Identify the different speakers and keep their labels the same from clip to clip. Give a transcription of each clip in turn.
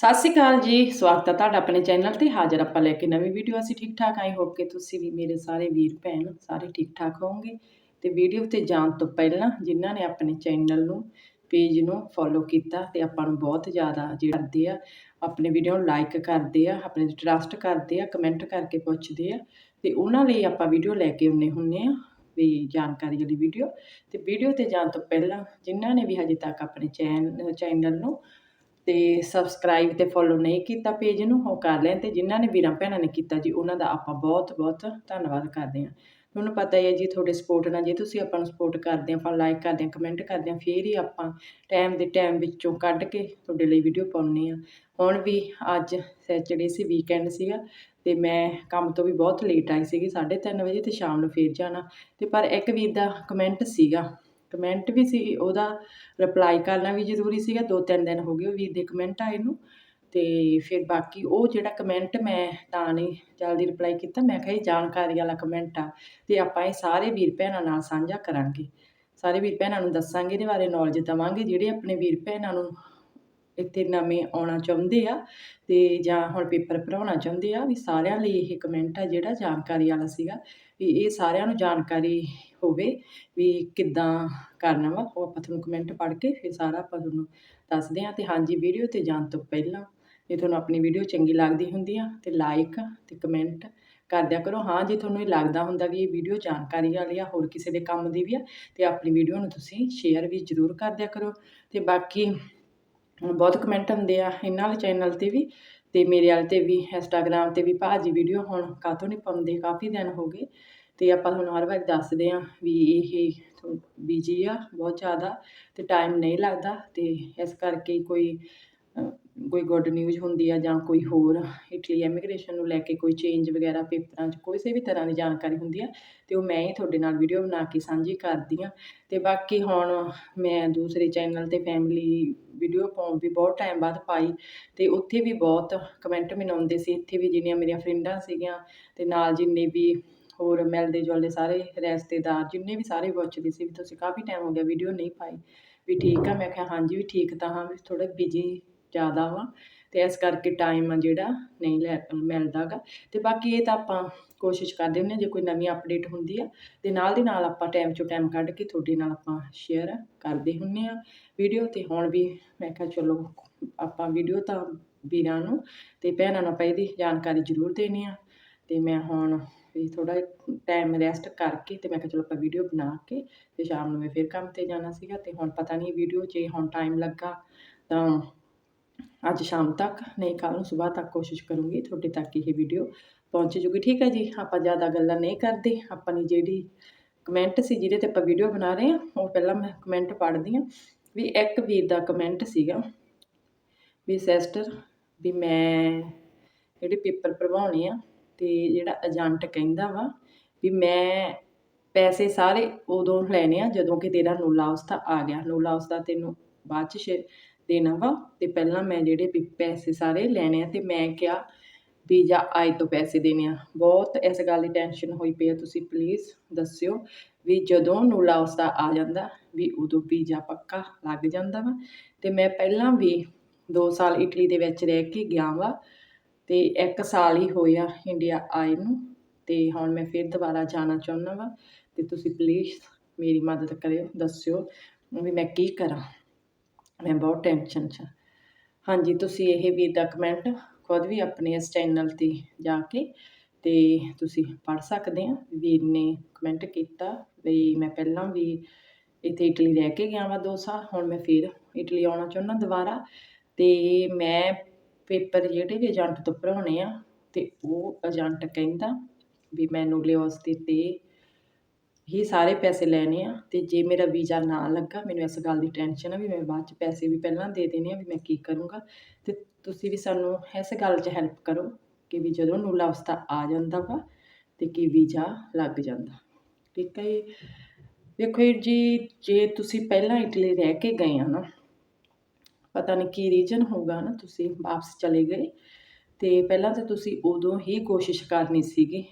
Speaker 1: ਸਤਿ ਸ਼੍ਰੀ ਅਕਾਲ ਜੀ, ਸਵਾਗਤ ਹੈ ਤੁਹਾਡਾ ਆਪਣੇ ਚੈਨਲ ਤੇ। ਹਾਜ਼ਰ ਆਪਾਂ ਲੈ ਕੇ ਨਵੀਂ ਵੀਡੀਓ, ਅਸੀਂ ਠੀਕ ਠਾਕ ਆਈ ਹੋਪ ਕਿ ਤੁਸੀਂ ਵੀ ਮੇਰੇ ਸਾਰੇ ਵੀਰ ਭੈਣ ਸਾਰੇ ਠੀਕ ਠਾਕ ਹੋਵੋਗੇ। ਤੇ ਵੀਡੀਓ ਤੇ ਜਾਣ ਤੋਂ ਪਹਿਲਾਂ ਜਿਨ੍ਹਾਂ ਨੇ ਆਪਣੇ ਚੈਨਲ ਨੂੰ, ਪੇਜ ਨੂੰ ਫੋਲੋ ਕੀਤਾ ਤੇ ਆਪਾਂ ਨੂੰ ਬਹੁਤ ਜ਼ਿਆਦਾ ਜਿਹੜੇ ਕਰਦੇ ਆ, ਆਪਣੇ ਵੀਡੀਓ ਨੂੰ ਲਾਈਕ ਕਰਦੇ ਆ, ਆਪਣੇ ਟਰਸਟ ਕਰਦੇ ਆ ਕਮੈਂਟ ਕਰਕੇ ਪੁੱਛਦੇ ਆ। ਤੇ ਉਹਨਾਂ ਲਈ ਆਪਾਂ ਵੀਡੀਓ ਲੈ ਕੇ ਆਉਂਦੇ ਹੁੰਨੇ ਆ ਵੀ ਜਾਣਕਾਰੀ ਵਾਲੀ ਵੀਡੀਓ। ਤੇ ਵੀਡੀਓ ਤੇ ਜਾਣ ਤੋਂ ਪਹਿਲਾਂ ਜਿਨ੍ਹਾਂ ਨੇ ਵੀ ਹਜੇ ਤੱਕ ਆਪਣੇ ਚੈਨ, ਚੈਨਲ ਨੂੰ ਤੇ ਸਬਸਕ੍ਰਾਈਬ ਤੇ ਫੋਲੋ ਨਹੀਂ ਕੀਤਾ ਪੇਜ ਨੂੰ, ਉਹ ਕਰ ਲੈਣ ਤੇ ਜਿਨ੍ਹਾਂ ਨੇ ਵੀਰਾਂ ਭੈਣਾਂ ਨੇ ਕੀਤਾ ਜੀ, ਉਹਨਾਂ ਦਾ ਆਪਾਂ ਬਹੁਤ ਬਹੁਤ ਧੰਨਵਾਦ ਕਰਦੇ ਹਾਂ। ਤੁਹਾਨੂੰ ਪਤਾ ਹੀ ਹੈ ਜੀ, ਤੁਹਾਡੇ ਸਪੋਰਟ ਨਾਲ ਜੇ ਤੁਸੀਂ ਆਪਾਂ ਨੂੰ ਸਪੋਰਟ ਕਰਦੇ ਆ ਆਪਾਂ ਲਾਈਕ ਕਰਦੇ ਆ ਕਮੈਂਟ ਕਰਦੇ ਆ ਫੇਰ ਹੀ ਆਪਾਂ ਟਾਈਮ ਦੇ ਟਾਈਮ ਵਿੱਚੋਂ ਕੱਢ ਕੇ ਤੁਹਾਡੇ ਲਈ ਵੀਡੀਓ ਪਾਉਂਦੇ ਆ ਹੁਣ ਵੀ ਅੱਜ ਸੈਚਰਡੇ ਸੀ ਵੀਕਐਂਡ ਸੀਗਾ ਤੇ ਮੈਂ ਕੰਮ ਤੋਂ ਵੀ ਬਹੁਤ ਲੇਟ ਆਈ ਸੀਗੀ 3:30 ਵਜੇ ਤੇ ਸ਼ਾਮ ਨੂੰ ਫੇਰ ਜਾਣਾ। ਤੇ ਪਰ ਇੱਕ ਵੀਰ ਦਾ ਕਮੈਂਟ ਸੀਗਾ ਕਮੈਂਟ ਵੀ ਸੀ, ਉਹਦਾ ਰਿਪਲਾਈ ਕਰਨਾ ਵੀ ਜ਼ਰੂਰੀ ਸੀਗਾ, ਦੋ ਤਿੰਨ ਦਿਨ ਹੋ ਗਏ ਉਹ ਵੀਰ ਦੇ ਕਮੈਂਟ ਆਏ ਨੂੰ, ਤੇ ਫਿਰ ਬਾਕੀ ਉਹ ਜਿਹੜਾ ਕਮੈਂਟ ਮੈਂ ਤਾਂ ਨਹੀਂ ਜਲਦੀ ਰਿਪਲਾਈ ਕੀਤਾ, ਮੈਂ ਕਿਹਾ ਇਹ ਜਾਣਕਾਰੀ ਵਾਲਾ ਕਮੈਂਟ ਆ, ਤੇ ਆਪਾਂ ਇਹ ਸਾਰੇ ਵੀਰ ਭੈਣਾਂ ਨਾਲ ਸਾਂਝਾ ਕਰਾਂਗੇ। ਸਾਰੇ ਵੀਰ ਭੈਣਾਂ ਨੂੰ ਦੱਸਾਂਗੇ, ਇਹਦੇ ਬਾਰੇ ਨੌਲੇਜ ਦਵਾਂਗੇ, ਜਿਹੜੇ ਆਪਣੇ ਵੀਰ ਭੈਣਾਂ ਨੂੰ ਇੱਥੇ ਨਵੇਂ ਆਉਣਾ ਚਾਹੁੰਦੇ ਆ, ਤੇ ਜਾਂ ਹੁਣ ਪੇਪਰ ਭਰਾਉਣਾ ਚਾਹੁੰਦੇ ਆ, ਵੀ ਸਾਰਿਆਂ ਲਈ ਇਹ ਕਮੈਂਟ ਆ ਜਿਹੜਾ ਜਾਣਕਾਰੀ ਵਾਲਾ ਸੀਗਾ, ਵੀ ਇਹ ਸਾਰਿਆਂ ਨੂੰ ਜਾਣਕਾਰੀ ਹੋਵੇ ਵੀ ਕਿੱਦਾਂ ਕਰਨਾ ਵਾ, ਉਹ ਆਪਾਂ ਤੁਹਾਨੂੰ ਕਮੈਂਟ ਪੜ੍ਹ ਕੇ ਫਿਰ ਸਾਰਾ ਆਪਾਂ ਤੁਹਾਨੂੰ ਦੱਸਦੇ ਹਾਂ। ਤੇ ਹਾਂਜੀ ਵੀਡੀਓ ਤੇ ਜਾਣ ਤੋਂ ਪਹਿਲਾਂ ਜੇ ਤੁਹਾਨੂੰ ਆਪਣੀ ਵੀਡੀਓ ਚੰਗੀ ਲੱਗਦੀ ਹੁੰਦੀ ਆ ਤੇ ਲਾਈਕ ਤੇ ਕਮੈਂਟ ਕਰ ਦਿਆ ਕਰੋ। ਹਾਂ, ਜੇ ਤੁਹਾਨੂੰ ਇਹ ਲੱਗਦਾ ਹੁੰਦਾ ਵੀ ਇਹ ਵੀਡੀਓ ਜਾਣਕਾਰੀ ਵਾਲੀ ਆ, ਹੋਰ ਕਿਸੇ ਦੇ ਕੰਮ ਦੀ ਵੀ ਆ, ਤੇ ਆਪਣੀ ਵੀਡੀਓ ਨੂੰ ਤੁਸੀਂ ਸ਼ੇਅਰ ਵੀ ਜ਼ਰੂਰ ਕਰ ਦਿਆ ਕਰੋ। ਤੇ ਬਾਕੀ ਬਹੁਤ ਕਮੈਂਟ ਹੁੰਦੇ ਆ ਇਹਨਾਂ ਵਾਲੇ ਚੈਨਲ ਤੇ ਵੀ, ਤੇ ਮੇਰੇ ਵਾਲੇ ਤੇ ਵੀ ਇੰਸਟਾਗ੍ਰਾਮ ਤੇ ਵੀ ਭਾਜੀ ਵੀਡੀਓ ਹੁਣ ਕਾਹਤੋਂ ਨਹੀਂ ਪਾਉਂਦੇ? ਕਾਫੀ ਦਿਨ ਹੋ ਗਏ। ਤੇ ਆਪਾਂ ਤੁਹਾਨੂੰ ਹਰ ਵਾਰ ਦੱਸਦੇ ਆ ਵੀ ਇਹ ਬਿਜ਼ੀ ਆ, ਬਹੁਤ ਜ਼ਿਆਦਾ ਤੇ ਟਾਈਮ ਨਹੀਂ ਲੱਗਦਾ ਤੇ ਇਸ ਕਰਕੇ ਕੋਈ ਕੋਈ ਗੁੱਡ ਨਿਊਜ਼ ਹੁੰਦੀ ਆ ਜਾਂ ਕੋਈ ਹੋਰ ਇਟਲੀ ਇਮੀਗ੍ਰੇਸ਼ਨ ਨੂੰ ਲੈ ਕੇ ਕੋਈ ਚੇਂਜ ਵਗੈਰਾ ਪੇਪਰਾਂ 'ਚ ਕਿਸੇ ਵੀ ਤਰ੍ਹਾਂ ਦੀ ਜਾਣਕਾਰੀ ਹੁੰਦੀ ਆ ਤੇ ਉਹ ਮੈਂ ਹੀ ਤੁਹਾਡੇ ਨਾਲ ਵੀਡੀਓ ਬਣਾ ਕੇ ਸਾਂਝੀ ਕਰਦੀ ਆ ਤੇ ਬਾਕੀ ਹੁਣ ਮੈਂ ਦੂਸਰੇ ਚੈਨਲ ਤੇ ਫੈਮਿਲੀ ਵੀਡੀਓ ਪਾਉਣ ਵੀ ਬਹੁਤ ਟਾਈਮ ਬਾਅਦ ਪਾਈ ਤੇ ਉੱਥੇ ਵੀ ਬਹੁਤ ਕਮੈਂਟ ਮੈਨੂੰ ਆਉਂਦੇ ਸੀ, ਇੱਥੇ ਵੀ ਜਿੰਨੀਆਂ ਮੇਰੀਆਂ ਫਰੈਂਡਾਂ ਸੀਗੀਆਂ ਤੇ ਨਾਲ ਜਿੰਨੇ ਵੀ ਹੋਰ ਮਿਲਦੇ ਜੁਲਦੇ ਸਾਰੇ ਰਿਸ਼ਤੇਦਾਰ, ਜਿੰਨੇ ਵੀ ਸਾਰੇ ਪੁੱਛਦੇ ਸੀ ਵੀ ਤੁਸੀਂ ਕਾਫੀ ਟਾਈਮ ਹੋ ਗਿਆ ਵੀਡੀਓ ਨਹੀਂ ਪਾਈ। ਵੀ ਠੀਕ ਆ, ਮੈਂ ਕਿਹਾ ਹਾਂਜੀ, ਵੀ ਠੀਕ ਤਾਂ ਹਾਂ, ਵੀ ਥੋੜਾ ਬਿਜ਼ੀ ਜ਼ਿਆਦਾ ਵਾ ਤੇ ਇਸ ਕਰਕੇ ਟਾਈਮ ਆ ਜਿਹੜਾ ਨਹੀਂ ਲੈ, ਮਿਲਦਾ ਗਾ। ਤੇ ਬਾਕੀ ਇਹ ਤਾਂ ਆਪਾਂ ਕੋਸ਼ਿਸ਼ ਕਰਦੇ ਹੁੰਦੇ ਜੇ ਕੋਈ ਨਵੀਂ ਅਪਡੇਟ ਹੁੰਦੀ ਆ ਤੇ ਨਾਲ ਦੀ ਨਾਲ ਆਪਾਂ ਟਾਈਮ ਚੋਂ ਟਾਈਮ ਕੱਢ ਕੇ ਤੁਹਾਡੇ ਨਾਲ ਆਪਾਂ ਸ਼ੇਅਰ ਕਰਦੇ ਹੁੰਨੇ ਆ ਵੀਡੀਓ ਤੇ। ਹੁਣ ਵੀ ਮੈਂ ਕਿਹਾ ਚਲੋ ਆਪਾਂ ਵੀਡੀਓ ਤਾਂ ਵੀਰਾਂ ਨੂੰ ਤੇ ਭੈਣਾਂ ਨੂੰ ਆਪਾਂ ਇਹਦੀ ਜਾਣਕਾਰੀ ਜ਼ਰੂਰ ਦੇਣੀ ਆ ਤੇ ਮੈਂ ਹੁਣ ਵੀ ਥੋੜਾ ਟਾਈਮ ਰੈਸਟ ਕਰਕੇ ਤੇ ਮੈਂ ਕਿਹਾ ਚਲੋ ਆਪਾਂ ਵੀਡੀਓ ਬਣਾ ਕੇ ਤੇ ਸ਼ਾਮ ਨੂੰ ਮੈਂ ਫਿਰ ਕੰਮ ਤੇ ਜਾਣਾ ਸੀਗਾ ਤੇ ਹੁਣ ਪਤਾ ਨਹੀਂ ਵੀਡੀਓ ਜੇ ਹੁਣ ਟਾਈਮ ਲੱਗਾ ਤਾਂ ਅੱਜ ਸ਼ਾਮ ਤੱਕ, ਨਹੀਂ ਕੱਲ ਨੂੰ ਸਵੇਰ ਤੱਕ ਕੋਸ਼ਿਸ਼ ਕਰੂੰਗੀ ਤੁਹਾਡੇ ਤੱਕ ਇਹ ਵੀਡੀਓ ਪਹੁੰਚ ਜੂਗੀ, ਠੀਕ ਹੈ ਜੀ? ਆਪਾਂ ਜ਼ਿਆਦਾ ਗੱਲਾਂ ਨਹੀਂ ਕਰਦੇ, ਆਪਾਂ ਨੇ ਜਿਹੜੀ ਕਮੈਂਟ ਸੀ ਜਿਹਦੇ ਤੇ ਆਪਾਂ ਵੀਡੀਓ ਬਣਾ ਰਹੇ ਹਾਂ, ਉਹ ਪਹਿਲਾਂ ਮੈਂ ਕਮੈਂਟ ਪੜ੍ਹਦੀ ਹਾਂ ਵੀ ਇੱਕ ਵੀਰ ਦਾ ਕਮੈਂਟ ਸੀਗਾ ਵੀ ਸਿਸਟਰ ਵੀ ਮੈਂ ਜਿਹੜੇ ਪੇਪਰ ਭਰਵਾਉਣੇ ਆ ਤੇ ਜਿਹੜਾ ਏਜੰਟ ਕਹਿੰਦਾ ਵਾ ਵੀ ਮੈਂ ਪੈਸੇ ਸਾਰੇ ਉਦੋਂ ਲੈਣੇ ਆ ਜਦੋਂ ਕਿ ਤੇਰਾ ਨੂਲਾ ਉਸਤਾ ਆ ਗਿਆ। ਨੂਲਾ ਉਸਤਾ ਤੈਨੂੰ ਬਾਅਦ ਚ ਦੇਣਾ ਵਾ ਤੇ ਪਹਿਲਾਂ ਮੈਂ ਜਿਹੜੇ ਵੀ ਪੈਸੇ ਸਾਰੇ ਲੈਣੇ ਆ ਤੇ ਮੈਂ ਕਿਹਾ ਵੀ ਜਾਂ ਆਏ ਤੋਂ ਪੈਸੇ ਦੇਣੇ ਆ। ਬਹੁਤ ਇਸ ਗੱਲ ਦੀ ਟੈਨਸ਼ਨ ਹੋਈ ਪਈ ਆ, ਤੁਸੀਂ ਪਲੀਜ਼ ਦੱਸਿਓ ਵੀ ਜਦੋਂ ਨੂਲਾ ਉਸਦਾ ਆ ਜਾਂਦਾ ਵੀ ਉਦੋਂ ਵੀਜ਼ਾ ਪੱਕਾ ਲੱਗ ਜਾਂਦਾ ਵਾ। ਤੇ ਮੈਂ ਪਹਿਲਾਂ ਵੀ 2 ਸਾਲ ਇਟਲੀ ਦੇ ਵਿੱਚ ਰਹਿ ਕੇ ਗਿਆ ਵਾ ਤੇ ਇੱਕ ਸਾਲ ਹੀ ਹੋਇਆ ਇੰਡੀਆ ਆਏ ਨੂੰ, ਤੇ ਹੁਣ ਮੈਂ ਫਿਰ ਦੁਬਾਰਾ ਜਾਣਾ ਚਾਹੁੰਦਾ ਵਾ, ਤੇ ਤੁਸੀਂ ਪਲੀਜ਼ ਮੇਰੀ ਮਦਦ ਕਰਿਓ, ਦੱਸਿਓ ਵੀ ਮੈਂ ਕੀ ਕਰਾਂ। ਮੈਂ ਬਹੁਤ ਟੈਨਸ਼ਨ 'ਚ ਹਾਂਜੀ, ਤੁਸੀਂ ਇਹ ਵੀਰ ਦਾ ਕਮੈਂਟ ਖੁਦ ਵੀ ਆਪਣੇ ਇਸ ਚੈਨਲ ਤੇ ਜਾ ਕੇ ਤੇ ਤੁਸੀਂ ਪੜ੍ਹ ਸਕਦੇ ਆ। ਵੀਰ ਨੇ ਕਮੈਂਟ ਕੀਤਾ ਵੀ ਮੈਂ ਪਹਿਲਾਂ ਵੀ ਇੱਥੇ ਇਟਲੀ ਰਹਿ ਕੇ ਗਿਆ ਵਾ 2 ਸਾਲ, ਹੁਣ ਮੈਂ ਫਿਰ ਇਟਲੀ ਆਉਣਾ ਚਾਹੁੰਦਾ ਦੁਬਾਰਾ। ਤੇ ਮੈਂ ਪੇਪਰ ਜਿਹੜੇ ਵੀ ਏਜੰਟ ਤੋਂ ਭਰਾਉਣੇ ਆ, ਤੇ ਉਹ ਏਜੰਟ ਕਹਿੰਦਾ ਵੀ ਮੈਨੂੰ ਲਿਓਸਤੀ ਤੇ ਹੀ ਸਾਰੇ ਪੈਸੇ ਲੈਣੇ ਆ, ਤੇ ਜੇ ਮੇਰਾ ਵੀਜ਼ਾ ਨਾ ਲੱਗਾ, ਮੈਨੂੰ ਇਸ ਗੱਲ ਦੀ ਟੈਨਸ਼ਨ ਆ ਵੀ ਮੈਂ ਬਾਅਦ ਚ ਪੈਸੇ ਵੀ ਪਹਿਲਾਂ ਦੇ ਦੇਣੇ ਆ ਵੀ ਮੈਂ ਕੀ ਕਰੂੰਗਾ। ਤੇ ਤੁਸੀਂ ਵੀ ਸਾਨੂੰ ਇਸ ਗੱਲ 'ਚ ਹੈਲਪ ਕਰੋ ਕਿ ਵੀ ਜਦੋਂ ਨੂਲਾ ਅਵਸਥਾ ਆ ਜਾਂਦਾ ਵਾ, ਤੇ ਕੀ ਵੀਜ਼ਾ ਲੱਗ ਜਾਂਦਾ। ਠੀਕ ਹੈ ਜੀ? ਦੇਖੋ ਜੀ, ਜੇ ਤੁਸੀਂ ਪਹਿਲਾਂ ਇਟਲੀ ਰਹਿ ਕੇ ਗਏ ਆ ਨਾ ਪਤਾ ਨਹੀਂ ਕੀ ਰੀਜਨ ਹੋਊਗਾ ਨਾ ਤੁਸੀਂ ਵਾਪਸ ਚਲੇ ਗਏ। ਤੇ ਪਹਿਲਾਂ ਤਾਂ ਤੁਸੀਂ ਉਦੋਂ ਹੀ ਕੋਸ਼ਿਸ਼ ਕਰਨੀ ਸੀਗੀ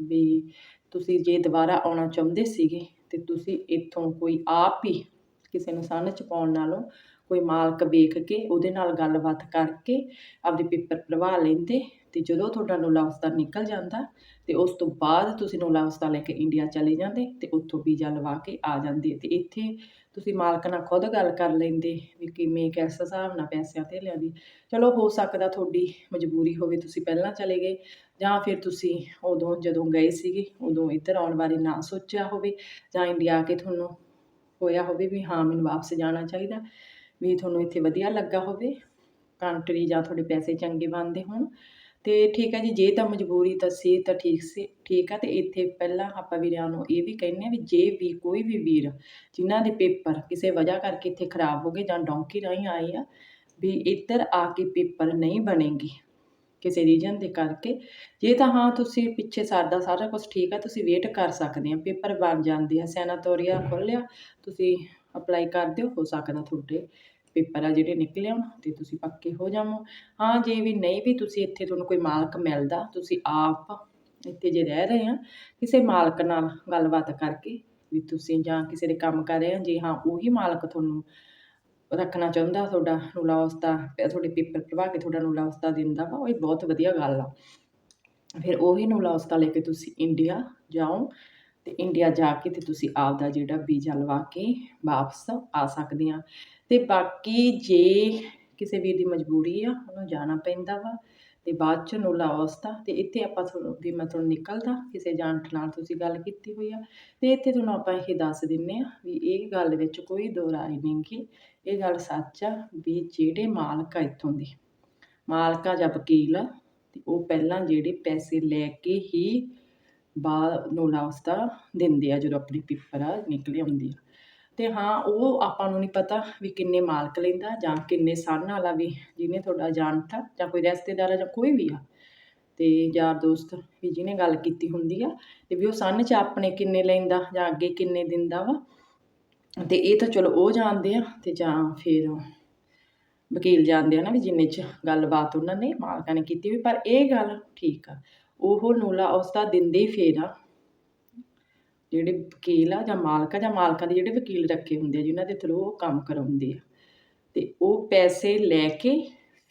Speaker 1: ਵੀ ਤੁਸੀਂ ਜੇ ਦੁਬਾਰਾ ਆਉਣਾ ਚਾਹੁੰਦੇ ਸੀਗੇ ਤੇ ਤੁਸੀਂ ਇੱਥੋਂ ਕੋਈ ਆਪ ਹੀ ਕਿਸੇ ਨੂੰ ਸੰਨ ਚ ਪਾਉਣ ਨਾਲੋਂ ਕੋਈ ਮਾਲਕ ਵੇਖ ਕੇ ਉਹਦੇ ਨਾਲ ਗੱਲਬਾਤ ਕਰਕੇ ਆਪਦੇ ਪੇਪਰ ਭਰਵਾ ਲੈਂਦੇ ਤੇ ਜਦੋਂ ਤੁਹਾਡਾ ਨੋਲਾ ਉਸਦਾ ਨਿਕਲ ਜਾਂਦਾ ਤੇ ਉਸ ਤੋਂ ਬਾਅਦ ਤੁਸੀਂ ਨੋਲਾ ਉਸਦਾ ਲੈ ਕੇ ਇੰਡੀਆ ਚਲੇ ਜਾਂਦੇ ਤੇ ਉੱਥੋਂ ਵੀਜ਼ਾ ਲਵਾ ਕੇ ਆ ਜਾਂਦੇ ਤੇ ਇੱਥੇ ਤੁਸੀਂ ਮਾਲਕ ਨਾਲ ਖੁਦ ਗੱਲ ਕਰ ਲੈਂਦੇ ਵੀ ਕਿਵੇਂ, ਕਿਸ ਹਿਸਾਬ ਨਾਲ ਪੈਸਿਆਂ ਤੇ ਲਿਆਂਦੀ ਚਲੋ, ਹੋ ਸਕਦਾ ਤੁਹਾਡੀ ਮਜਬੂਰੀ ਹੋਵੇ ਤੁਸੀਂ ਪਹਿਲਾਂ ਚਲੇ ਗਏ, ਜਾਂ ਫਿਰ ਤੁਸੀਂ ਉਦੋਂ ਜਦੋਂ ਗਏ ਸੀਗੇ, ਉਦੋਂ ਇੱਧਰ ਆਉਣ ਬਾਰੇ ਨਾ ਸੋਚਿਆ ਹੋਵੇ, ਜਾਂ ਇੰਡੀਆ ਆ ਕੇ ਤੁਹਾਨੂੰ ਹੋਇਆ ਹੋਵੇ ਵੀ ਹਾਂ, ਮੈਨੂੰ ਵਾਪਸ ਜਾਣਾ ਚਾਹੀਦਾ, ਵੀ ਤੁਹਾਨੂੰ ਇੱਥੇ ਵਧੀਆ ਲੱਗਾ ਹੋਵੇ ਕੰਟਰੀ ਜਾਂ ਤੁਹਾਡੇ ਪੈਸੇ ਚੰਗੇ ਬਣਦੇ ਹੋਣ। ਤੇ ਠੀਕ ਹੈ ਜੀ, ਜੇ ਤਾਂ ਮਜਬੂਰੀ ਤਾਂ ਸੀ, ਤਾਂ ਠੀਕ ਸੀ, ਠੀਕ ਆ, ਤੇ ਇੱਥੇ ਪਹਿਲਾਂ ਆਪਾਂ ਵੀਰਾਂ ਨੂੰ ਇਹ ਵੀ ਕਹਿੰਦੇ ਆ ਵੀ ਜੇ ਵੀ ਕੋਈ ਵੀ ਵੀਰ ਜਿਨ੍ਹਾਂ ਦੇ ਪੇਪਰ ਕਿਸੇ ਵਜ੍ਹਾ ਕਰਕੇ ਇੱਥੇ ਖਰਾਬ ਹੋ ਗਏ ਜਾਂ ਡੌਂਕੀ ਰਾਹੀਂ ਆਏ ਆ, ਵੀ ਇੱਧਰ ਆ ਕੇ ਪੇਪਰ ਨਹੀਂ ਬਣੇਗੀ ਕਿਸੇ ਰੀਜਨ ਦੇ ਕਰਕੇ, ਜੇ ਤਾਂ ਹਾਂ ਤੁਸੀਂ ਪਿੱਛੇ ਸਾਡਾ ਸਾਰਾ ਕੁਝ ਠੀਕ ਆ, ਤੁਸੀਂ ਵੇਟ ਕਰ ਸਕਦੇ ਆ, ਪੇਪਰ ਬਣ ਜਾਂਦੇ ਆ, ਸੈਨਾਟੋਰੀਆ ਖੋਲ੍ਹਿਆ ਤੁਸੀਂ ਅਪਲਾਈ ਕਰ ਦਿਓ, ਹੋ ਸਕਦਾ ਤੁਹਾਡੇ ਪੇਪਰ ਆ ਜਿਹੜੇ ਨਿਕਲੇ ਹੋਣ ਤੇ ਤੁਸੀਂ ਪੱਕੇ ਹੋ ਜਾਵੋ। ਹਾਂ, ਜੇ ਵੀ ਨਹੀਂ ਵੀ ਤੁਸੀਂ ਇੱਥੇ ਤੁਹਾਨੂੰ ਕੋਈ ਮਾਲਕ ਮਿਲਦਾ, ਤੁਸੀਂ ਆਪ ਇੱਥੇ ਜੇ ਰਹਿ ਰਹੇ ਆ, ਕਿਸੇ ਮਾਲਕ ਨਾਲ ਗੱਲਬਾਤ ਕਰਕੇ ਵੀ ਤੁਸੀਂ ਜਾਂ ਕਿਸੇ ਦੇ ਕੰਮ ਕਰ ਰਹੇ ਆ ਜੇ ਹਾਂ, ਉਹੀ ਮਾਲਕ ਤੁਹਾਨੂੰ ਰੱਖਣਾ ਚਾਹੁੰਦਾ, ਤੁਹਾਡਾ ਨੂਲਾ ਉਸਤਾ, ਤੁਹਾਡੇ ਪੇਪਰ ਭਰਵਾ ਕੇ ਤੁਹਾਡਾ ਨੂਲਾ ਉਸਤਾ ਦਿੰਦਾ ਵਾ, ਉਹ ਇਹ ਬਹੁਤ ਵਧੀਆ ਗੱਲ ਆ। ਫਿਰ ਉਹੀ ਨੂਲਾ ਉਸਤਾ ਲੈ ਕੇ ਤੁਸੀਂ ਇੰਡੀਆ ਜਾਓ ਤੇ ਇੰਡੀਆ ਜਾ ਕੇ ਤੇ ਤੁਸੀਂ ਆਪ ਦਾ ਜਿਹੜਾ ਵੀਜ਼ਾ ਲਵਾ ਕੇ ਵਾਪਸ ਆ ਸਕਦੇ ਆ। ਤੇ ਬਾਕੀ ਜੇ ਕਿਸੇ ਵੀਰ ਦੀ ਮਜਬੂਰੀ ਆ, ਉਹਨੂੰ ਜਾਣਾ ਪੈਂਦਾ ਵਾ, ਤੇ ਬਾਅਦ ਚ ਨੂਲਾ ਉਸਤਾ ਤੇ ਇੱਥੇ ਆਪਾਂ ਤੁਹਾਨੂੰ, ਵੀ ਮੈਂ ਤੁਹਾਨੂੰ ਨਿਕਲਦਾ, ਕਿਸੇ ਜਾਣ ਨਾਲ ਤੁਸੀਂ ਗੱਲ ਕੀਤੀ ਹੋਈ ਆ, ਤੇ ਇੱਥੇ ਤੁਹਾਨੂੰ ਆਪਾਂ ਇਹ ਦੱਸ ਦਿੰਨੇ ਆ ਵੀ ਇਹ ਗੱਲ ਵਿੱਚ ਕੋਈ ਦੋ ਰਾਏ ਨਹੀਂ ਗੀ, ਇਹ ਗੱਲ ਸੱਚ ਆ ਵੀ ਜਿਹੜੇ ਮਾਲਕ ਆ ਇੱਥੋਂ ਦੇ, ਮਾਲਕ ਆ ਜਾਂ ਵਕੀਲ ਆ, ਤੇ ਉਹ ਪਹਿਲਾਂ ਜਿਹੜੇ ਪੈਸੇ ਲੈ ਕੇ ਹੀ ਬਾਅਦ ਨੂੰ ਉਸਦਾ ਦਿੰਦੇ ਆ, ਜਦੋਂ ਆਪਣੀ ਪੇਪਰ ਆ ਨਿਕਲੇ ਹੁੰਦੀ ਆ। ਤੇ ਹਾਂ, ਉਹ ਆਪਾਂ ਨੂੰ ਨਹੀਂ ਪਤਾ ਵੀ ਕਿੰਨੇ ਮਾਲਕ ਲੈਂਦਾ ਜਾਂ ਕਿੰਨੇ ਸਾਲ ਵਾਲਾ ਵੀ ਜਿਹਨੇ ਤੁਹਾਡਾ ਜਾਣਤਾ ਜਾਂ ਕੋਈ ਰਿਸ਼ਤੇਦਾਰ ਆ ਜਾਂ ਕੋਈ ਵੀ ਆ। ਤੇ ਯਾਰ ਦੋਸਤ ਵੀ ਜਿਹਨੇ ਗੱਲ ਕੀਤੀ ਹੁੰਦੀ ਆ, ਤੇ ਵੀ ਉਹ ਸਨ 'ਚ ਆਪਣੇ ਕਿੰਨੇ ਲੈਂਦਾ ਜਾਂ ਅੱਗੇ ਕਿੰਨੇ ਦਿੰਦਾ ਵਾ। ਤੇ ਇਹ ਤਾਂ ਚਲੋ ਉਹ ਜਾਣਦੇ ਆ ਤੇ ਜਾਂ ਫਿਰ ਵਕੀਲ ਜਾਣਦੇ ਆ ਨਾ ਵੀ ਜਿੰਨੇ 'ਚ ਗੱਲਬਾਤ ਉਹਨਾਂ ਨੇ ਮਾਲਕਾਂ ਨੇ ਕੀਤੀ ਹੋਈ, ਪਰ ਇਹ ਗੱਲ ਠੀਕ ਆ। ਉਹ ਨੂਲਾ ਉਸਦਾ ਦਿੰਦੇ ਹੀ ਫੇਰ ਆ। ਜਿਹੜੇ ਵਕੀਲ ਆ ਜਾਂ ਮਾਲਕ ਆ ਜਾਂ ਮਾਲਕਾਂ ਦੇ ਜਿਹੜੇ ਵਕੀਲ ਰੱਖੇ ਹੁੰਦੇ ਆ, ਜਿਨ੍ਹਾਂ ਦੇ ਥਰੂ ਉਹ ਕੰਮ ਕਰਾਉਂਦੇ ਆ। ਤੇ ਉਹ ਪੈਸੇ ਲੈ ਕੇ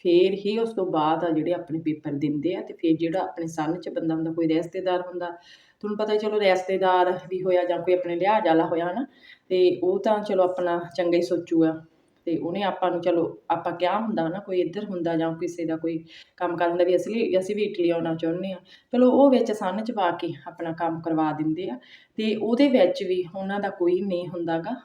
Speaker 1: ਫੇਰ ਹੀ ਉਸ ਤੋਂ ਬਾਅਦ ਆ ਜਿਹੜੇ ਆਪਣੇ ਪੇਪਰ ਦਿੰਦੇ ਆ ਤੇ ਫਿਰ ਜਿਹੜਾ ਆਪਣੇ ਸੰਨ 'ਚ ਬੰਦਾ ਹੁੰਦਾ, ਕੋਈ ਰਿਸ਼ਤੇਦਾਰ ਹੁੰਦਾ, ਤੁਹਾਨੂੰ ਪਤਾ ਚਲੋ ਰਿਸ਼ਤੇਦਾਰ ਵੀ ਹੋਇਆ ਜਾਂ ਕੋਈ ਆਪਣੇ ਲਿਹਾਜ਼ ਵਾਲਾ ਹੋਇਆ ਨਾ ਤੇ ਉਹ ਤਾਂ ਚਲੋ ਆਪਣਾ ਚੰਗਾ ਹੀ ਸੋਚੂਗਾ। ਤੇ ਉਹਨੇ ਆਪਾਂ ਨੂੰ ਚਲੋ, ਆਪਾਂ ਕਿਹਾ ਹੁੰਦਾ ਨਾ, ਕੋਈ ਇੱਧਰ ਹੁੰਦਾ ਜਾਂ ਕਿਸੇ ਦਾ ਕੋਈ ਕੰਮ ਕਰਨ ਦਾ ਵੀ ਅਸੀਂ ਅਸੀਂ ਵੀ ਇਟਲੀ ਆਉਣਾ ਚਾਹੁੰਦੇ ਆ ਚਲੋ, ਉਹ ਵਿੱਚ ਸੰਨ 'ਚ ਪਾ ਕੇ ਆਪਣਾ ਕੰਮ ਕਰਵਾ ਦਿੰਦੇ ਆ ਤੇ ਉਹਦੇ ਵਿੱਚ ਵੀ ਉਹਨਾਂ ਦਾ ਕੋਈ ਨਹੀਂ ਹੁੰਦਾਗਾ